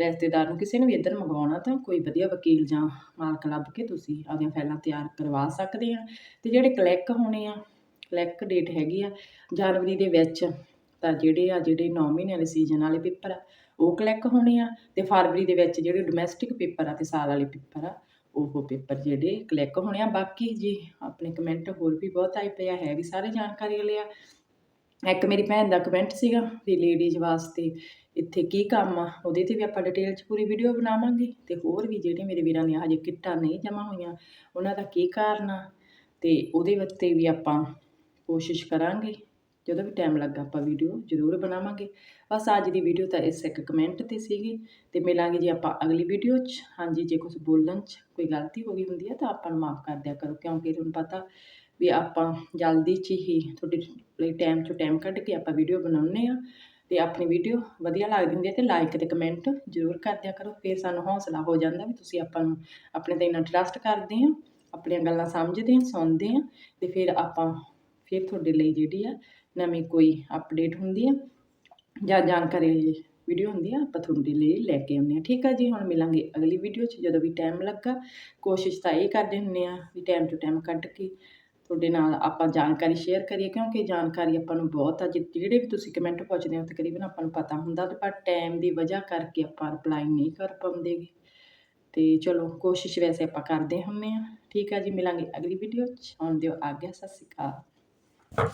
Speaker 1: ਰਿਸ਼ਤੇਦਾਰ ਨੂੰ ਕਿਸੇ ਨੂੰ ਵੀ ਇੱਧਰ ਮੰਗਵਾਉਣਾ ਤਾਂ ਕੋਈ ਵਧੀਆ ਵਕੀਲ ਜਾਂ ਮਾਲਕ ਲੱਭ ਕੇ ਤੁਸੀਂ ਆਪਦੀਆਂ ਫਾਈਲਾਂ ਤਿਆਰ ਕਰਵਾ ਸਕਦੇ ਆ। ਤੇ ਜਿਹੜੇ ਕਲਿੱਕ ਹੋਣੇ ਆ ਕਲਿੱਕ ਡੇਟ ਹੈਗੀ ਆ ਜਨਵਰੀ ਦੇ ਵਿੱਚ, ਤਾਂ ਜਿਹੜੇ ਆ ਜਿਹੜੇ 9 ਮਹੀਨੇ ਵਾਲੇ ਸੀਜ਼ਨ ਵਾਲੇ ਪੇਪਰ ਆ, ਉਹ ਕਲਿੱਕ ਹੋਣੇ ਆ ਤੇ ਫਰਵਰੀ ਦੇ ਵਿੱਚ ਜਿਹੜੇ ਡੋਮੈਸਟਿਕ ਪੇਪਰ ਆ ਤੇ ਸਾਲ ਵਾਲੇ ਪੇਪਰ ਆ, ਉਹ ਪੇਪਰ ਜਿਹੜੇ ਕਲਿੱਕ ਹੋਣੇ ਆ। ਬਾਕੀ ਜੀ ਆਪਣੇ ਕਮੈਂਟ ਹੋਰ ਵੀ ਬਹੁਤ ਆਏ ਪਏ ਆ, ਹੈ ਵੀ ਸਾਰੇ ਜਾਣਕਾਰੀ ਵਾਲੇ ਆ। ਇੱਕ ਮੇਰੀ ਭੈਣ ਦਾ ਕਮੈਂਟ ਸੀਗਾ ਵੀ ਲੇਡੀਜ਼ ਵਾਸਤੇ ਇੱਥੇ ਕੀ ਕੰਮ ਆ, ਉਹਦੇ ਤੇ ਵੀ ਆਪਾਂ ਡਿਟੇਲ 'ਚ ਪੂਰੀ ਵੀਡੀਓ ਬਣਾਵਾਂਗੇ ਤੇ ਹੋਰ ਵੀ ਜਿਹੜੇ ਮੇਰੇ ਵੀਰਾਂ ਦੀਆਂ ਹਜੇ ਕਿੱਟਾਂ ਨਹੀਂ ਜਮ੍ਹਾਂ ਹੋਈਆਂ, ਉਹਨਾਂ ਦਾ ਕੀ ਕਾਰਨ ਆ? ਤੇ ਉਹਦੇ ਉੱਤੇ ਵੀ ਆਪਾਂ ਕੋਸ਼ਿਸ਼ ਕਰਾਂਗੇ, ਜਦੋਂ ਵੀ ਟਾਈਮ ਲੱਗਾ ਆਪਾਂ ਵੀਡੀਓ ਜ਼ਰੂਰ ਬਣਾਵਾਂਗੇ। ਬਸ ਅੱਜ ਦੀ ਵੀਡੀਓ ਤਾਂ ਇਸ ਇੱਕ ਕਮੈਂਟ ਤੇ ਸੀਗੀ, ਤੇ ਮਿਲਾਂਗੇ ਜੀ ਆਪਾਂ ਅਗਲੀ ਵੀਡੀਓ 'ਚ। ਹਾਂਜੀ, ਜੇ ਕੁਝ ਬੋਲਣ 'ਚ ਕੋਈ ਗਲਤੀ ਹੋ ਗਈ ਹੁੰਦੀ ਹੈ ਤਾਂ ਆਪਾਂ ਨੂੰ ਮਾਫ ਕਰ ਦਿਆ ਕਰੋ, ਕਿਉਂਕਿ ਤੁਹਾਨੂੰ ਪਤਾ ਵੀ ਆਪਾਂ ਜਲਦੀ 'ਚ ਹੀ ਤੁਹਾਡੇ ਲਈ ਟਾਈਮ 'ਚੋਂ ਟਾਈਮ ਕੱਢ ਕੇ ਆਪਾਂ ਵੀਡੀਓ ਬਣਾਉਂਦੇ ਆ ਤੇ ਆਪਣੀ ਵੀਡੀਓ ਵਧੀਆ ਲੱਗਦੀ ਹੁੰਦੀ ਹੈ ਤੇ ਲਾਈਕ ਤੇ ਕਮੈਂਟ ਜ਼ਰੂਰ ਕਰ ਦਿਆ ਕਰੋ। ਫਿਰ ਸਾਨੂੰ ਹੌਸਲਾ ਹੋ ਜਾਂਦਾ ਵੀ ਤੁਸੀਂ ਆਪਾਂ ਨੂੰ ਆਪਣੇ ਤੇ ਇੰਨਾ ਟਰਸਟ ਕਰਦੇ ਆ ਆਪਣੀਆਂ ਗੱਲਾਂ ਸਮਝਦੇ ਆ ਸੁਣਦੇ ਆ ਤੇ ਫਿਰ ਆਪਾਂ ਫਿਰ ਤੁਹਾਡੇ ਲਈ ਜਿਹੜੀ ਆ ਨਵੀਂ ਕੋਈ ਅਪਡੇਟ ਹੁੰਦੀ ਆ ਜਾਂ ਜਾਣਕਾਰੀ ਲਈ ਵੀਡੀਓ ਹੁੰਦੀ ਆ, ਆਪਾਂ ਤੁਹਾਡੇ ਲਈ ਲੈ ਕੇ ਆਉਂਦੇ ਆ ਠੀਕ ਆ ਜੀ, ਹੁਣ ਮਿਲਾਂਗੇ ਅਗਲੀ ਵੀਡੀਓ 'ਚ। ਜਦੋਂ ਵੀ ਟਾਈਮ ਲੱਗਾ, ਕੋਸ਼ਿਸ਼ ਤਾਂ ਇਹ ਕਰਦੇ ਹੁੰਦੇ ਆ ਵੀ ਟਾਈਮ ਟੂ ਟਾਈਮ ਕੱਢ ਕੇ ਤੁਹਾਡੇ ਨਾਲ ਆਪਾਂ ਜਾਣਕਾਰੀ ਸ਼ੇਅਰ ਕਰੀਏ, ਕਿਉਂਕਿ ਜਾਣਕਾਰੀ ਆਪਾਂ ਨੂੰ ਬਹੁਤ ਆ। ਜਿ- ਜਿਹੜੇ ਵੀ ਤੁਸੀਂ ਕਮੈਂਟ ਪੁੱਛਦੇ ਹੋ, ਤਕਰੀਬਨ ਆਪਾਂ ਨੂੰ ਪਤਾ ਹੁੰਦਾ ਪਰ ਟਾਈਮ ਦੀ ਵਜ੍ਹਾ ਕਰਕੇ ਆਪਾਂ ਰਿਪਲਾਈ ਨਹੀਂ ਕਰ ਪਾਉਂਦੇ ਗੇ। ਤੇ ਚਲੋ, ਕੋਸ਼ਿਸ਼ ਵੈਸੇ ਆਪਾਂ ਕਰਦੇ ਹੁੰਦੇ ਆ। ਠੀਕ ਆ ਜੀ, ਮਿਲਾਂਗੇ ਅਗਲੀ ਵੀਡੀਓ 'ਚ। ਆਉਣ ਦਿਓ ਆਗਿਆ, ਸਤਿ ਸ਼੍ਰੀ ਅਕਾਲ।